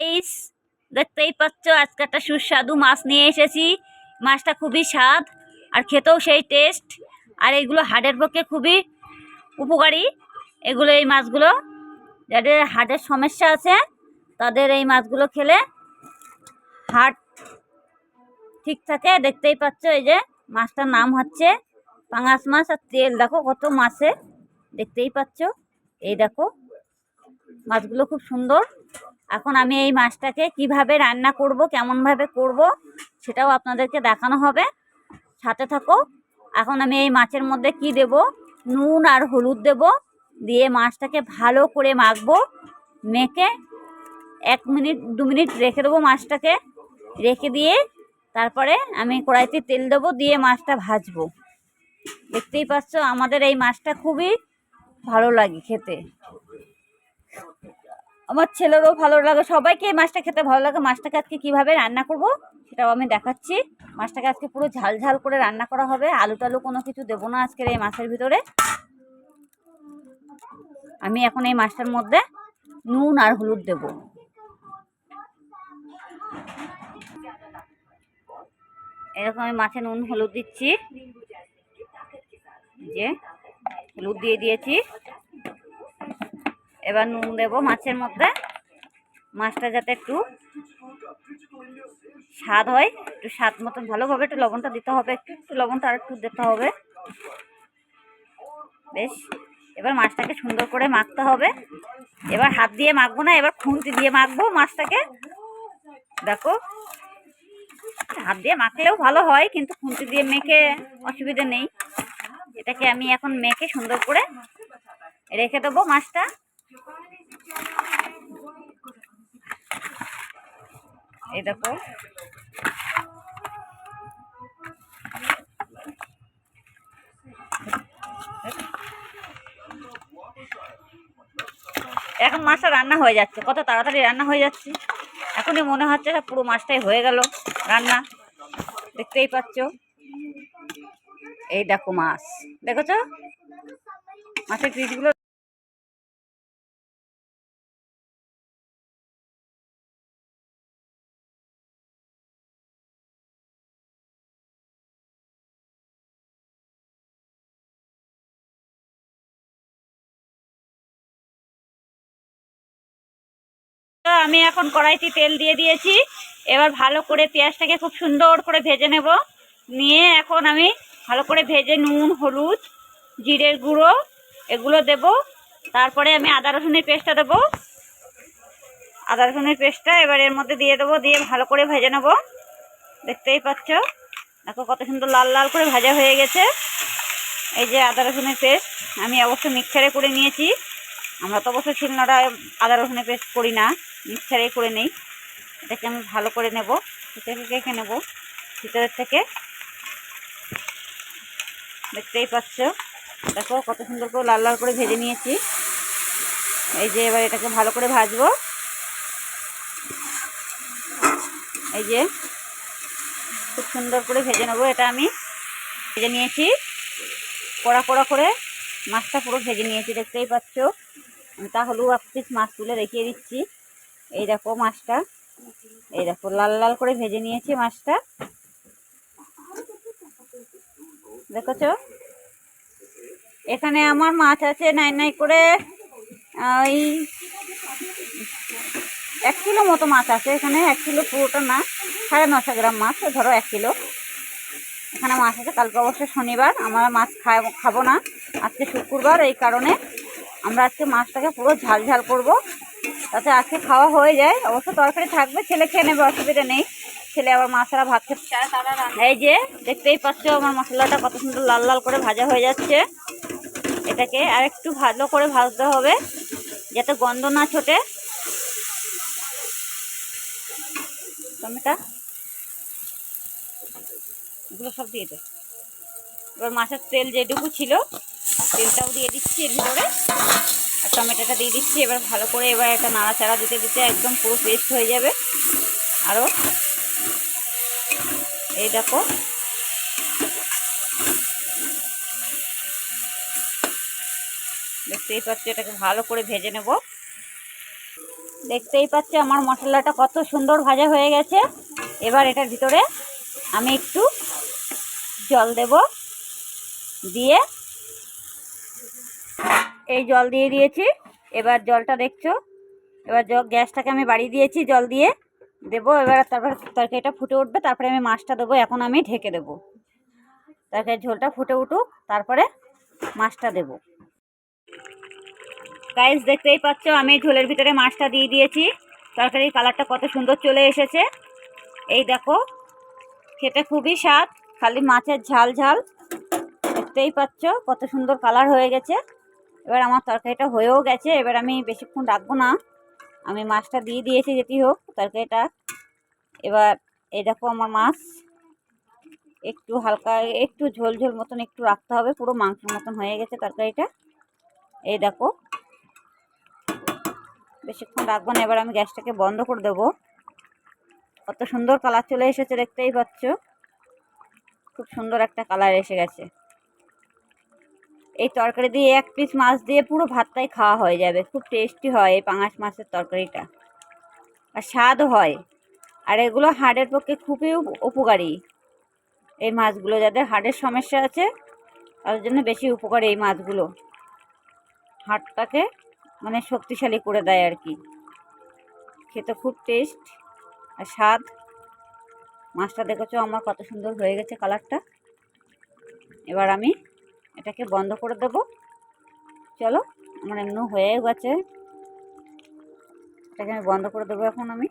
এইস দেখতেই পাচ্ছ, আজকে একটা সুস্বাদু মাছ নিয়ে এসেছি। মাছটা খুবই স্বাদ আর খেতেও সেই টেস্ট আর এগুলো হার্টের পক্ষে খুবই উপকারী। এগুলো, এই মাছগুলো যাদের হার্টের সমস্যা আছে, তাদের এই মাছগুলো খেলে হার্ট ঠিক থাকে। দেখতেই পাচ্ছ, এই যে মাছটার নাম হচ্ছে পাঙাশ মাছ আর তেল। দেখো কত মাছে। দেখতেই পাচ্ছ, এই দেখো মাছগুলো খুব সুন্দর। এখন আমি এই মাছটাকে কীভাবে রান্না করব, কেমনভাবে করব, সেটাও আপনাদেরকে দেখানো হবে। সাথে থাকো, এখন আমি এই মাছের মধ্যে কি দেব? নুন আর হলুদ দেব। দিয়ে মাছটাকে ভালো করে মাখবো, মেখে এক মিনিট, দু মিনিট রেখে দেবো মাছটাকে। রেখে দিয়ে তারপরে আমি কড়াইতে তেল দেবো, দিয়ে মাছটা ভাজবো। দেখতেই পাচ্ছ, আমাদের এই মাছটা খুবই ভালো লাগে খেতে। আমার ছেলেরও ভালো লাগে। সবাইকে এই মাছটা খেতে ভালো লাগে। মাছটাকে আজকে কীভাবে রান্না করব সেটাও আমি দেখাচ্ছি। মাছটাকে আজকে পুরো ঝাল ঝাল করে রান্না করা হবে। আলু টালু কোনো কিছু দেবো না আজকের এই মাছের ভিতরে। আমি এখন এই মাছটার মধ্যে নুন আর হলুদ দেব। এরকম আমি মাছে নুন, হলুদ দিচ্ছি। যে হলুদ দিয়ে দিয়েছি। এবার নুন দেব মাছের মধ্যে। মাছটা যাতে একটু স্বাদ হয়, একটু স্বাদ মতন ভালোভাবে একটু লবণটা দিতে হবে, একটু একটু লবণটা আর একটু দিতে হবে। বেশ, এবার মাছটাকে সুন্দর করে মাখতে হবে। এবার হাত দিয়ে মাখবো না, এবার খুন্তি দিয়ে মাখবো মাছটাকে। দেখো, হাত দিয়ে মাখলেও ভালো হয়, কিন্তু খুন্তি দিয়ে মেখে অসুবিধা নেই। এটাকে আমি এখন মেখে সুন্দর করে রেখে দেবো মাছটা। এই দেখো। এখন মাছটা রান্না হয়ে যাচ্ছে। কত তাড়াতাড়ি রান্না হয়ে যাচ্ছে। এখনই মনে হচ্ছে পুরো মাছটাই হয়ে গেল রান্না। দেখতেই পাচ্ছ। এই দেখো মাছ। দেখেছ? মাছের পিসগুলো আমি এখন কড়াইতে তেল দিয়ে দিয়েছি। এবার ভালো করে পেঁয়াজটাকে খুব সুন্দর করে ভেজে নেব। নিয়ে এখন আমি ভালো করে ভেজে নুন, হলুদ, জিরের গুঁড়ো এগুলো দেব। তারপরে আমি আদা রসুনের পেস্টটা দেবো। আদা রসুনের পেস্টটা এবার এর মধ্যে দিয়ে দেবো, দিয়ে ভালো করে ভেজে নেব। দেখতেই পাচ্ছ? দেখো কত সুন্দর লাল লাল করে ভাজা হয়ে গেছে। এই যে আদা রসুনের পেস্ট আমি অবশ্য মিক্সারে করে নিয়েছি। আমরা তো অবশ্য শিলনোড়া আদা রসুনের পেস্ট করি না। মিক্সারে করে নেই। এটাকে আমি ভালো করে নেব। ভিতরে রেখে নেব। ভিতরের থেকে দেখতেই পাচ্ছ। দেখো কত সুন্দর করে লাল লাল করে ভেজে নিয়েছি। এই যে এবার এটাকে ভালো করে ভাজবো। এই যে খুব সুন্দর করে ভেজে নেব এটা আমি। ভেজে নিয়েছি। কড়া কড়া করে মাছটা পুরো ভেজে নিয়েছি, দেখতেই পাচ্ছ। তাহলেও এক পিস মাছ তুলে রেখে দিচ্ছি। এই দেখো মাছটা। এই দেখো, লাল লাল করে ভেজে নিয়েছি মাছটা। দেখেছ? এখানে আমার মাছ আছে নাই নাই করে ওই এক কিলো মতো মাছ আছে এখানে, এক কিলো পুরোটা না, সাড়ে নশো গ্রাম মাছ, ধরো এক কিলো। এখানে মাছ আছে, কালকে অবশ্য শনিবার, আমরা মাছ খাই খাব না। আজকে শুক্রবার, এই কারণে আমরা আজকে মাছটাকে পুরো ঝাল ঝাল করব। তাতে আজকে খাওয়া হয়ে যায়। অবশ্য তরকারি থাকবে, ছেলে খেয়ে নেবে, অসুবিধা নেই। ছেলে আবার মাছরা ভাত খেতে এই যে, দেখতেই পাচ্ছ আমার মশলাটা কত সুন্দর লাল লাল করে ভাজা হয়ে যাচ্ছে। এটাকে আর একটু ভালো করে ভাজতে হবে, যাতে গন্ধ না ছোটে। টমেটো। এগুলো সব দিয়ে দে। এবার মাছের তেল যেটুকু ছিল, তেলটাও দিয়ে দিচ্ছি এর ভিতরে। টমেটোটা দিয়ে দিচ্ছি। এবার ভালো করে এবার একটা নাড়াচাড়া দিতে দিতে একদম পুরো পেস্ট হয়ে যাবে। আরও এই দেখো। দেখতেই পাচ্ছি, এটাকে ভালো করে ভেজে নেব। দেখতেই পাচ্ছ আমার মশলাটা কত সুন্দর ভাজা হয়ে গেছে। এবার এটার ভিতরে আমি একটু জল দেব। দিয়ে এই জল দিয়ে দিয়েছি। এবার জলটা দেখছ? এবার গ্যাসটাকে আমি বাড়িয়ে দিয়েছি জল দিয়ে। দেবো, এবার তারপর তরকারিটা ফুটে উঠবে, তারপরে আমি মাছটা দেবো, এখন আমি ঢেকে দেবো। তরকারির ঝোলটা ফুটে উঠুক, তারপরে মাছটা দেবো। গাইস দেখতেই পাচ্ছ, আমি ঝোলের ভিতরে মাছটা দিয়ে দিয়েছি। তরকারির কালারটা কত সুন্দর চলে এসেছে। এই দেখো, খেতে খুবই স্বাদ, খালি মাছের ঝাল ঝাল। দেখতেই পাচ্ছ, কত সুন্দর কালার হয়ে গেছে। এবার আমার তরকারিটা হয়েও গেছে, এবার আমি বেশিক্ষণ রাখব না। আমি মাছটা দিয়ে দিয়েছি, যেটি হোক, তরকারিটা। এবার এই দেখো আমার মাছ। একটু হালকা, একটু ঝোল ঝোল মতন একটু রাখতে হবে, পুরো মাংসের মতন হয়ে গেছে তরকারিটা। এই দেখো। বেশিক্ষণ রাখব না, এবার আমি গ্যাসটাকে বন্ধ করে দেবো। কত সুন্দর কালার চলে এসেছে, দেখতেই পাচ্ছ। খুব সুন্দর একটা কালার এসে গেছে। এই তরকারি দিয়ে এক পিস মাছ দিয়ে পুরো ভাতটাই খাওয়া হয়ে যাবে। খুব টেস্টি হয় এই পাঙাশ মাছের তরকারিটা। আর স্বাদও হয়। আর এগুলো হাড়ের পক্ষে খুবই উপকারী। এই মাছগুলো যাদের হাড়ের সমস্যা আছে, তাদের জন্য বেশি উপকারী এই মাছগুলো। হাড়টাকে মানে শক্তিশালী করে দেয় আর কি। খেতে খুব টেস্ট আর স্বাদ। মাছটা দেখেছ আমার কত সুন্দর হয়ে গেছে কালারটা এবার আমি এটাকে বন্ধ করে দেব। চলো, আমার এমনি হয়ে গেছে। এটাকে আমি বন্ধ করে দেবো এখন আমি।